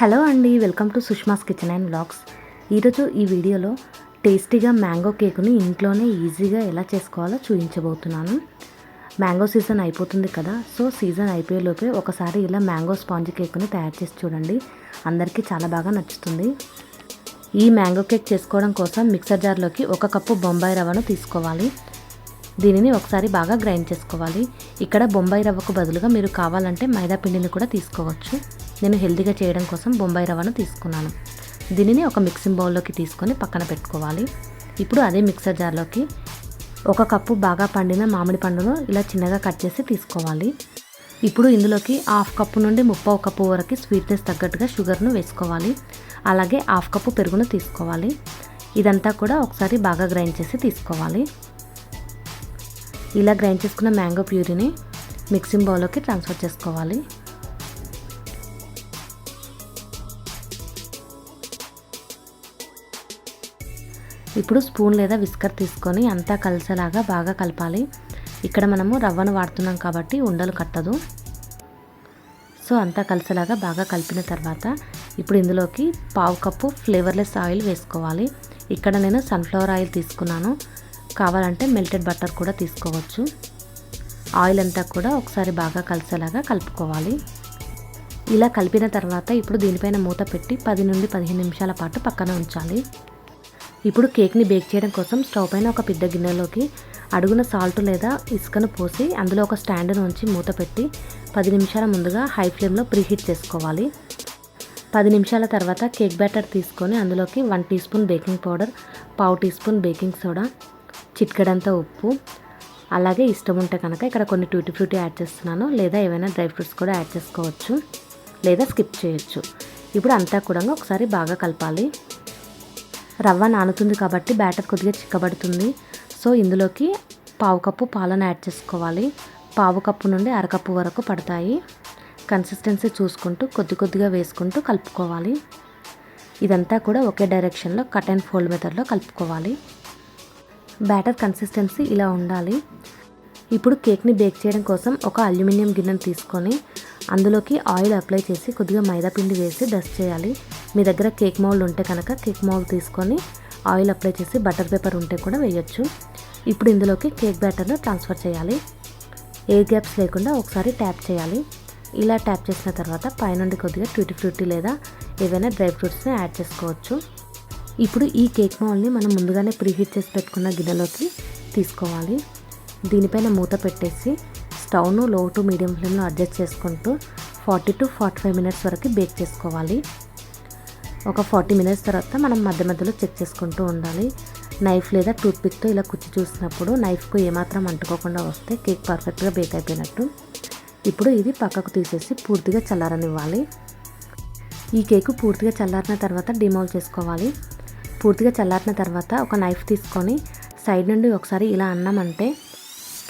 Hello అండి welcome to Sushma's kitchen and blogs ఈరోజు ఈ వీడియోలో టేస్టీగా మ్యాంగో కేకుని ఇంట్లోనే ఈజీగా ఎలా చేసుకోవాలో చూపించబోతున్నాను. మ్యాంగో సీజన్ అయిపోతుంది కదా సో సీజన్ అయిపోయేలోపే ఒకసారి ఇలా మ్యాంగో స్పాంజ్ కేక్ని తయారు చేసి చూడండి. అందరికీ చాలా బాగా నచ్చుతుంది. ఈ మ్యాంగో కేక్ చేసుకోవడం కోసం మిక్సర్ జార్లోకి ఒక కప్పు బొంబాయి రవ్వను తీసుకోవాలి. దీనిని ఒకసారి బాగా గ్రైండ్ చేసుకోవాలి. ఇక్కడ బొంబాయి రవ్వకు బదులుగా మీరు కావాలంటే మైదా పిండిని కూడా తీసుకోవచ్చు. నేను హెల్తీగా చేయడం కోసం బొంబాయి రవ్వను తీసుకున్నాను. దీనిని ఒక మిక్సింగ్ బౌల్లోకి తీసుకొని పక్కన పెట్టుకోవాలి. ఇప్పుడు అదే మిక్సర్ జార్లోకి ఒక కప్పు బాగా పండిన మామిడి పండును ఇలా చిన్నగా కట్ చేసి తీసుకోవాలి. ఇప్పుడు ఇందులోకి హాఫ్ కప్పు నుండి ముప్పై కప్పు వరకు స్వీట్నెస్ తగ్గట్టుగా షుగర్ను వేసుకోవాలి. అలాగే హాఫ్ కప్పు పెరుగును తీసుకోవాలి. ఇదంతా కూడా ఒకసారి బాగా గ్రైండ్ చేసి తీసుకోవాలి. ఇలా గ్రైండ్ చేసుకున్న మ్యాంగో ప్యూరీని మిక్సింగ్ బౌల్లోకి ట్రాన్స్ఫర్ చేసుకోవాలి. ఇప్పుడు స్పూన్ లేదా విస్కర్ తీసుకొని అంతా కలిసేలాగా బాగా కలపాలి. ఇక్కడ మనము రవ్వను వాడుతున్నాం కాబట్టి ఉండలు కట్టదు. సో అంతా కలిసేలాగా బాగా కలిపిన తర్వాత ఇప్పుడు ఇందులోకి పావు కప్పు ఫ్లేవర్లెస్ ఆయిల్ వేసుకోవాలి. ఇక్కడ నేను సన్ఫ్లవర్ ఆయిల్ తీసుకున్నాను. కావాలంటే మెల్టెడ్ బటర్ కూడా తీసుకోవచ్చు. ఆయిల్ అంతా కూడా ఒకసారి బాగా కలిసేలాగా కలుపుకోవాలి. ఇలా కలిపిన తర్వాత ఇప్పుడు దీనిపైన మూత పెట్టి పది నుండి పదిహేను నిమిషాల పాటు పక్కన ఉంచాలి. ఇప్పుడు కేక్ని బేక్ చేయడం కోసం స్టవ్ పైన ఒక పెద్ద గిన్నెలోకి అడుగున సాల్ట్ లేదా ఇసుకను పోసి అందులో ఒక స్టాండ్ను ఉంచి మూత పెట్టి పది నిమిషాల ముందుగా హై ఫ్లేమ్లో ప్రీహీట్ చేసుకోవాలి. పది నిమిషాల తర్వాత కేక్ బ్యాటర్ తీసుకొని అందులోకి one teaspoon baking powder పావు టీ స్పూన్ బేకింగ్ సోడా చిట్కడంత ఉప్పు అలాగే ఇష్టం ఉంటే కనుక ఇక్కడ కొన్ని ట్యూటీ ఫ్రూటీ యాడ్ చేస్తున్నాను. లేదా ఏవైనా డ్రై ఫ్రూట్స్ కూడా యాడ్ చేసుకోవచ్చు. లేదా స్కిప్ చేయొచ్చు. ఇప్పుడు అంతా కూడా ఒకసారి బాగా కలపాలి. రవ్వ నానుతుంది కాబట్టి బ్యాటర్ కొద్దిగా చిక్కబడుతుంది. సో ఇందులోకి పావు కప్పు పాలను యాడ్ చేసుకోవాలి. పావు కప్పు నుండి అరకప్పు వరకు పడతాయి. కన్సిస్టెన్సీ చూసుకుంటూ కొద్ది కొద్దిగా వేసుకుంటూ కలుపుకోవాలి. ఇదంతా కూడా ఒకే డైరెక్షన్లో కట్ అండ్ ఫోల్డ్ మెథడ్లో కలుపుకోవాలి. బ్యాటర్ కన్సిస్టెన్సీ ఇలా ఉండాలి. ఇప్పుడు కేక్ని బేక్ చేయడం కోసం ఒక అల్యూమినియం గిన్నెను తీసుకొని అందులోకి ఆయిల్ అప్లై చేసి కొద్దిగా మైదా పిండి వేసి డస్ట్ చేయాలి. మీ దగ్గర కేక్ మౌల్డ్ ఉంటే కనుక కేక్ మౌల్డ్ తీసుకొని ఆయిల్ అప్లై చేసి బటర్ పేపర్ ఉంటే కూడా వేయొచ్చు. ఇప్పుడు ఇందులోకి కేక్ బ్యాటర్ను ట్రాన్స్ఫర్ చేయాలి. ఏ గ్యాప్స్ లేకుండా ఒకసారి ట్యాప్ చేయాలి. ఇలా ట్యాప్ చేసిన తర్వాత పైనుండి కొద్దిగా ట్యూటీ ఫ్రూటీ లేదా ఏవైనా డ్రై ఫ్రూట్స్ని యాడ్ చేసుకోవచ్చు. ఇప్పుడు ఈ కేక్ మౌల్ని మనం ముందుగానే ప్రీహీట్ చేసి పెట్టుకున్న గిన్నెలోకి తీసుకోవాలి. దీనిపైన మూత పెట్టేసి స్టవ్ను లో టు మీడియం ఫ్లేమ్లో అడ్జస్ట్ చేసుకుంటూ forty to forty five minutes వరకు బేక్ చేసుకోవాలి. ఒక ఫార్టీ మినిట్స్ తర్వాత మనం మధ్య మధ్యలో చెక్ చేసుకుంటూ ఉండాలి. నైఫ్ లేదా టూత్పిక్తో ఇలా కుచ్చి చూసినప్పుడు నైఫ్కు ఏమాత్రం అంటుకోకుండా వస్తే కేక్ పర్ఫెక్ట్గా బేక్ అయిపోయినట్టు. ఇప్పుడు ఇది పక్కకు తీసేసి పూర్తిగా చల్లారనివ్వాలి. ఈ కేకు పూర్తిగా చల్లారిన తర్వాత డిమోల్ చేసుకోవాలి. పూర్తిగా చల్లారిన తర్వాత ఒక నైఫ్ తీసుకొని సైడ్ నుండి ఒకసారి ఇలా అన్నామంటే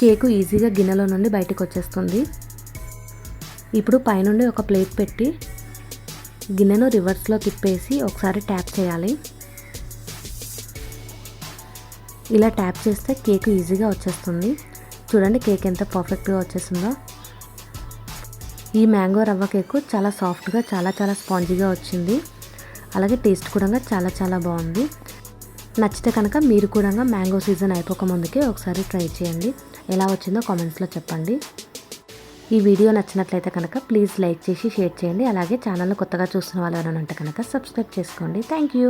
కేకు ఈజీగా గిన్నెలో నుండి బయటకు వచ్చేస్తుంది. ఇప్పుడు పైనుండి ఒక ప్లేట్ పెట్టి గిన్నెను రివర్స్లో తిప్పేసి ఒకసారి ట్యాప్ చేయాలి. ఇలా ట్యాప్ చేస్తే కేక్ ఈజీగా వచ్చేస్తుంది. చూడండి కేక్ ఎంత పర్ఫెక్ట్గా వచ్చేస్తుందో. ఈ మ్యాంగో రవ్వ కేకు చాలా సాఫ్ట్గా చాలా చాలా స్పాంజీగా వచ్చింది. అలాగే టేస్ట్ కూడా చాలా చాలా బాగుంది. నచ్చితే కనుక మీరు కూడా మ్యాంగో సీజన్ అయిపోక ముందుకే ఒకసారి ట్రై చేయండి. ఎలా వచ్చిందో కామెంట్స్లో చెప్పండి. ఈ వీడియో నచ్చినట్లయితే కనుక ప్లీజ్ లైక్ చేసి షేర్ చేయండి. అలాగే ఛానల్ని కొత్తగా చూస్తున్న వాళ్ళు ఎవరైనా ఉంటే కనుక సబ్స్క్రైబ్ చేసుకోండి. Thank you